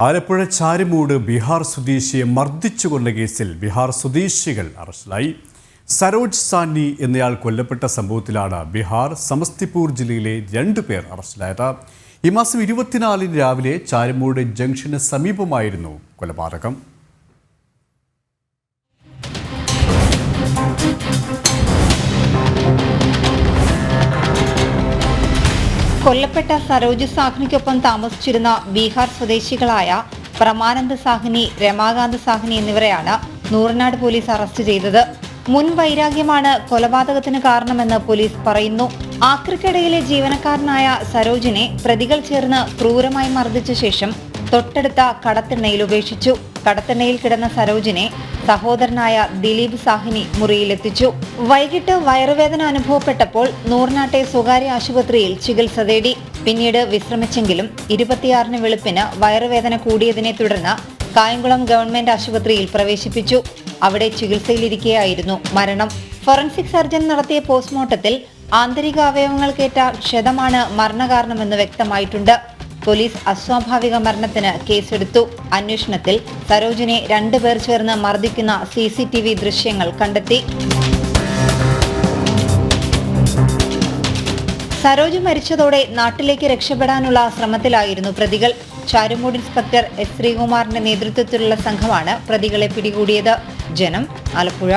ആലപ്പുഴ ചാരിമൂട് ബീഹാർ സ്വദേശിയെ മർദ്ദിച്ചു കൊന്ന കേസിൽ ബീഹാർ സ്വദേശികൾ അറസ്റ്റിലായി. സരോജ് സാനി എന്നയാൾ കൊല്ലപ്പെട്ട സംഭവത്തിലാണ് ബീഹാർ സമസ്തിപൂർ ജില്ലയിലെ രണ്ടു പേർ അറസ്റ്റിലായത്. ഈ മാസം ഇരുപത്തിനാലിന് രാവിലെ ചാരിമൂട് ജംഗ്ഷന് സമീപമായിരുന്നു കൊലപാതകം. കൊല്ലപ്പെട്ട സരോജ് സാഹ്നിക്കൊപ്പം താമസിച്ചിരുന്ന ബീഹാർ സ്വദേശികളായ പ്രമാനന്ദ് സാഹ്നി രമാകാന്ത് സാഹ്നി എന്നിവരെയാണ് നൂറനാട് പോലീസ് അറസ്റ്റ് ചെയ്തത്. മുൻ വൈരാഗ്യമാണ് കൊലപാതകത്തിന് കാരണമെന്ന് പോലീസ് പറയുന്നു. ആക്രിക്കടയിലെ ജീവനക്കാരനായ സരോജിനെ പ്രതികൾ ചേർന്ന് ക്രൂരമായി മർദ്ദിച്ച ശേഷം തൊട്ടടുത്ത കടത്തിണ്ണയിൽ ഉപേക്ഷിച്ചു. കടത്തിണ്ണയിൽ കിടന്ന സരോജിനെ സഹോദരനായ ദിലീപ് സാഹിനി മുറിയിലെത്തിച്ചു. വൈകിട്ട് വയറുവേദന അനുഭവപ്പെട്ടപ്പോൾ നൂറിനാട്ടെ സ്വകാര്യ ആശുപത്രിയിൽ ചികിത്സ തേടി. പിന്നീട് വിശ്രമിച്ചെങ്കിലും ഇരുപത്തിയാറിന് വെളുപ്പിന് വയറുവേദന കൂടിയതിനെ തുടർന്ന് കായംകുളം ഗവൺമെന്റ് ആശുപത്രിയിൽ പ്രവേശിപ്പിച്ചു. അവിടെ ചികിത്സയിലിരിക്കെയായിരുന്നു മരണം. ഫോറൻസിക് സർജൻ നടത്തിയ പോസ്റ്റ്മോർട്ടത്തിൽ ആന്തരിക അവയവങ്ങൾക്കേറ്റ ക്ഷതമാണ് മരണകാരണമെന്ന് വ്യക്തമായിട്ടുണ്ട്. പോലീസ് അസ്വാഭാവിക മരണത്തിന് കേസെടുത്തു. അന്വേഷണത്തിൽ സരോജിനെ രണ്ടുപേർ ചേർന്ന് മർദ്ദിക്കുന്ന സി ദൃശ്യങ്ങൾ കണ്ടെത്തി. സരോജ് മരിച്ചതോടെ നാട്ടിലേക്ക് രക്ഷപ്പെടാനുള്ള ശ്രമത്തിലായിരുന്നു പ്രതികൾ. ചാരുമൂട് ഇൻസ്പെക്ടർ എസ് ശ്രീകുമാറിന്റെ നേതൃത്വത്തിലുള്ള സംഘമാണ് പ്രതികളെ പിടികൂടിയത്. ജനം ആലപ്പുഴ.